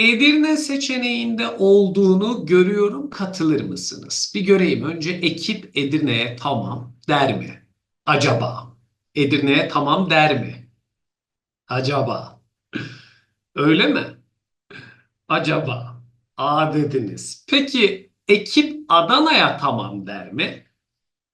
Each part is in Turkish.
Edirne seçeneğinde olduğunu görüyorum. Katılır mısınız? Bir göreyim. Önce ekip Edirne'ye tamam der mi? Acaba? Edirne'ye tamam der mi? Acaba? Öyle mi? Acaba? A dediniz. Peki ekip Adana'ya tamam der mi?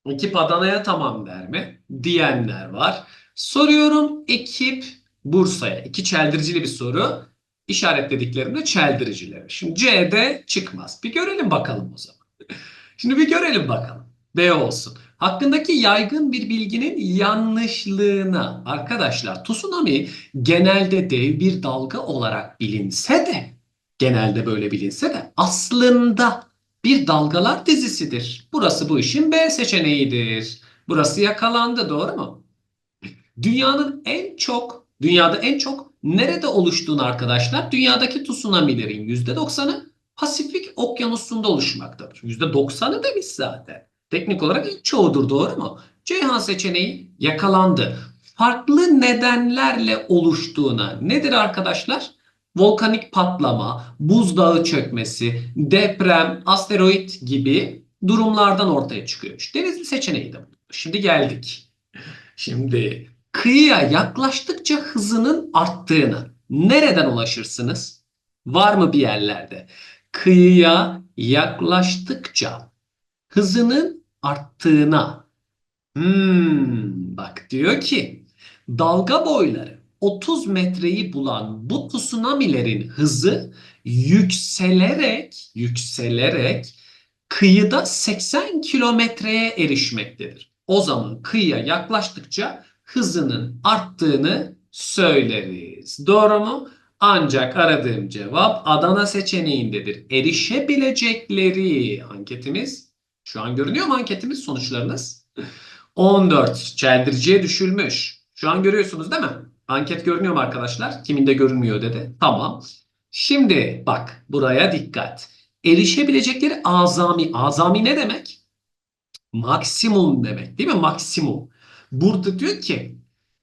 Ekip Adana'ya tamam der mi? Diyenler var. Soruyorum ekip Bursa'ya. İki çeldiricili bir soru. İşaretlediklerimde çeldiricileri. Şimdi C'de çıkmaz. Bir görelim bakalım o zaman. Şimdi bir görelim bakalım. B olsun. Hakkındaki yaygın bir bilginin yanlışlığına arkadaşlar tsunami genelde dev bir dalga olarak bilinse de genelde böyle bilinse de aslında bir dalgalar dizisidir. Burası bu işin B seçeneğidir. Burası yakalandı doğru mu? Dünyanın en çok dünyada en çok nerede oluştuğunu arkadaşlar dünyadaki tsunamilerin %90'ı Pasifik Okyanusu'nda oluşmaktadır. %90'ı demiş zaten. Teknik olarak ilk çoğudur doğru mu? Ceyhan seçeneği yakalandı. Farklı nedenlerle oluştuğuna nedir arkadaşlar? Volkanik patlama, buzdağı çökmesi, deprem, asteroid gibi durumlardan ortaya çıkıyor. Denizli seçeneği de bu. Şimdi geldik. Şimdi kıyıya yaklaştıkça hızının arttığını nereden ulaşırsınız? Var mı bir yerlerde? Kıyıya yaklaştıkça hızının arttığına. Hmm, bak diyor ki dalga boyları 30 metreyi bulan bu tsunamilerin hızı yükselerek yükselerek kıyıda 80 kilometreye erişmektedir. O zaman kıyıya yaklaştıkça hızının arttığını söyleriz. Doğru mu? Ancak aradığım cevap Adana seçeneğindedir. Erişebilecekleri anketimiz şu an görünüyor mu anketimiz sonuçlarınız? 14 çeldiriciye düşülmüş. Şu an görüyorsunuz değil mi? Anket görünüyor mu arkadaşlar? Kiminde görünmüyor dedi. Tamam. Şimdi bak buraya dikkat. Erişebilecekleri azami. Azami ne demek? Maksimum demek değil mi? Maksimum. Burada diyor ki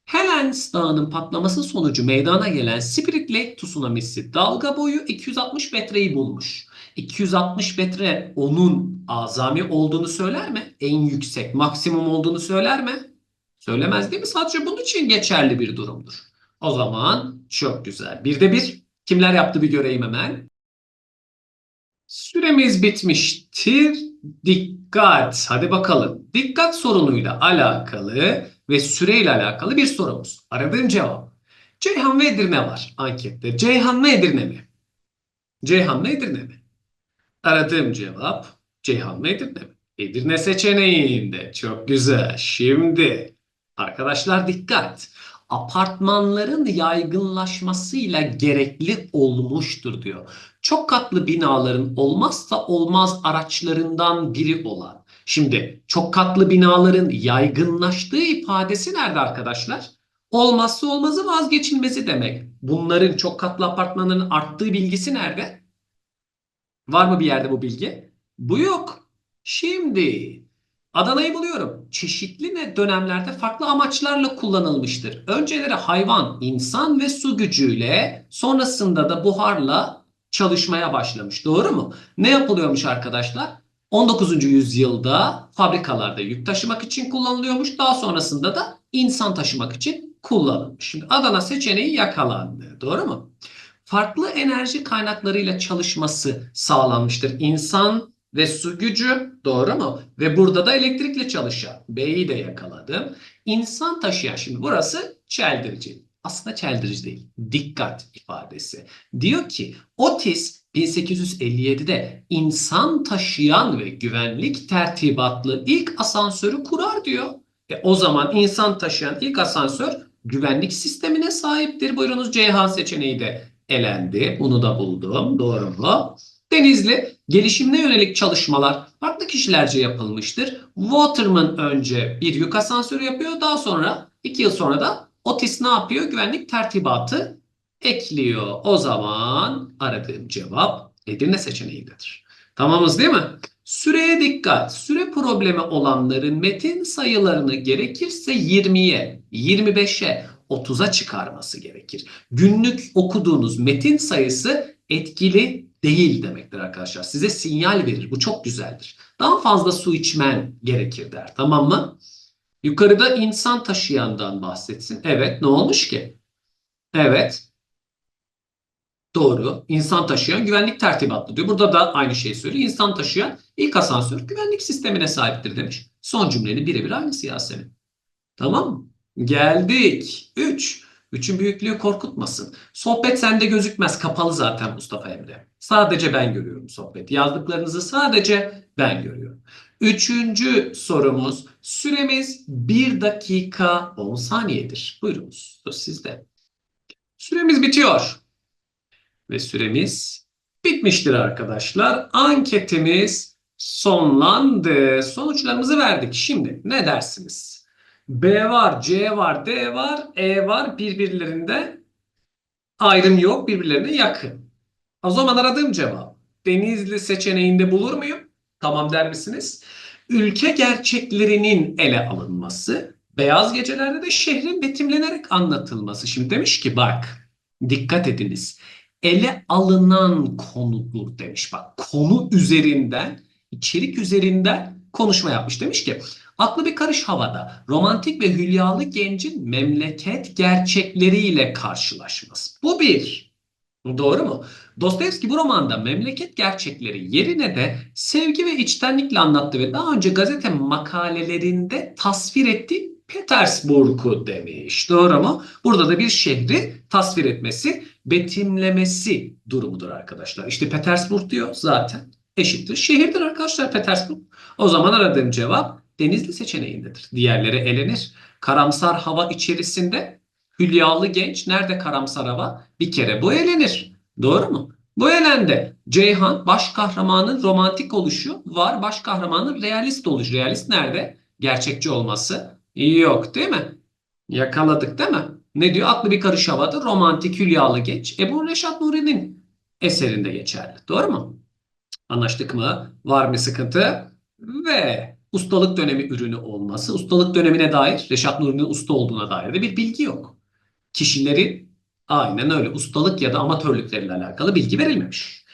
Helens Dağı'nın patlaması sonucu meydana gelen Spirit Lake tsunamisi dalga boyu 260 metreyi bulmuş. 260 metre onun azami olduğunu söyler mi? En yüksek maksimum olduğunu söyler mi? Söylemez değil mi? Sadece bunun için geçerli bir durumdur. O zaman çok güzel. Bir de bir kimler yaptı bir göreyim hemen. Süremiz bitmiştir. Dikkat. Hadi bakalım. Dikkat sorunuyla alakalı ve süreyle alakalı bir sorumuz. Aradığım cevap. Ceyhan ve Edirne var ankette. Ceyhan mı Edirne mi? Ceyhan mı Edirne mi? Aradığım cevap Ceyhan mı Edirne mi? Edirne seçeneğinde. Çok güzel. Şimdi arkadaşlar dikkat. Apartmanların yaygınlaşmasıyla gerekli olmuştur diyor. Çok katlı binaların olmazsa olmaz araçlarından biri olan. Şimdi çok katlı binaların yaygınlaştığı ifadesi nerede arkadaşlar? Olmazsa olmazı vazgeçilmezi demek. Bunların çok katlı apartmanların arttığı bilgisi nerede? Var mı bir yerde bu bilgi? Bu yok. Şimdi Adana'yı buluyorum. Çeşitli ne dönemlerde farklı amaçlarla kullanılmıştır. Önceleri hayvan, insan ve su gücüyle sonrasında da buharla çalışmaya başlamış. Doğru mu? Ne yapılıyormuş arkadaşlar? 19. yüzyılda fabrikalarda yük taşımak için kullanılıyormuş. Daha sonrasında da insan taşımak için kullanılmış. Şimdi Adana seçeneği yakalandı. Doğru mu? Farklı enerji kaynaklarıyla çalışması sağlanmıştır. İnsan ve su gücü doğru mu? Ve burada da elektrikle çalışan B'yi de yakaladım. İnsan taşıyan şimdi burası çeldirici. Aslında çeldirici değil. Dikkat ifadesi. Diyor ki Otis 1857'de insan taşıyan ve güvenlik tertibatlı ilk asansörü kurar diyor. E, o zaman insan taşıyan ilk asansör güvenlik sistemine sahiptir. Buyurunuz Ceyhan seçeneği de elendi. Bunu da buldum. Doğru mu? Denizli gelişimine yönelik çalışmalar farklı kişilerce yapılmıştır. Waterman önce bir yük asansörü yapıyor. Daha sonra iki yıl sonra da Otis ne yapıyor? Güvenlik tertibatı ekliyor. O zaman aradığım cevap Edirne seçeneğindedir. Tamamız değil mi? Süreye dikkat. Süre problemi olanların metin sayılarını gerekirse 20'ye, 25'e, 30'a çıkarması gerekir. Günlük okuduğunuz metin sayısı etkili değil demektir arkadaşlar. Size sinyal verir. Bu çok güzeldir. Daha fazla su içmen gerekir der. Tamam mı? Yukarıda insan taşıyandan bahsetsin. Evet, ne olmuş ki? Evet. Doğru. İnsan taşıyan güvenlik tertibatlı diyor. Burada da aynı şeyi söylüyor. İnsan taşıyan ilk asansör güvenlik sistemine sahiptir demiş. Son cümlenin birebir aynısı Yasemin. Tamam mı? Geldik. 3. Üçün büyüklüğü korkutmasın. Sohbet sende gözükmez. Kapalı zaten Mustafa Emre. Sadece ben görüyorum sohbeti. Yazdıklarınızı sadece ben görüyorum. Üçüncü sorumuz. Süremiz 1 dakika 10 saniyedir. Buyurunuz. Söz sizde. Süremiz bitiyor. Ve süremiz bitmiştir arkadaşlar. Anketimiz sonlandı. Sonuçlarımızı verdik. Şimdi ne dersiniz? B var, C var, D var, E var. Birbirlerinde ayrım yok. Birbirlerine yakın. O zaman aradığım cevap Denizli seçeneğinde bulur muyum? Tamam der misiniz? Ülke gerçeklerinin ele alınması, beyaz gecelerde de şehrin betimlenerek anlatılması. Şimdi demiş ki bak dikkat ediniz. Ele alınan konudur demiş. Bak konu üzerinden, içerik üzerinden konuşma yapmış. Demiş ki aklı bir karış havada romantik ve hülyalı gencin memleket gerçekleriyle karşılaşması. Bu bir. Doğru mu? Dostoyevski bu romanda memleket gerçekleri yerine de sevgi ve içtenlikle anlattı ve daha önce gazete makalelerinde tasvir etti Petersburg'u demiş. Doğru mu? Burada da bir şehri tasvir etmesi, betimlemesi durumudur arkadaşlar. İşte Petersburg diyor zaten eşittir. Şehirdir arkadaşlar Petersburg. O zaman aradığım cevap Denizli seçeneğindedir. Diğerleri elenir. Karamsar hava içerisinde hülyalı genç nerede karamsar hava? Bir kere bu elenir. Doğru mu? Bu elendi. Ceyhan baş kahramanın romantik oluşu var. Baş kahramanın realist oluşu. Realist nerede? Gerçekçi olması yok değil mi? Yakaladık değil mi? Ne diyor? Aklı bir karış havada romantik hülyalı genç. E bu Reşat Nuri'nin eserinde geçerli. Doğru mu? Anlaştık mı? Var mı sıkıntı? Ve ustalık dönemi ürünü olması. Ustalık dönemine dair Reşat Nuri'nin usta olduğuna dair de bir bilgi yok. Kişilerin aynen öyle ustalık ya da amatörlükleriyle alakalı bilgi verilmemiş.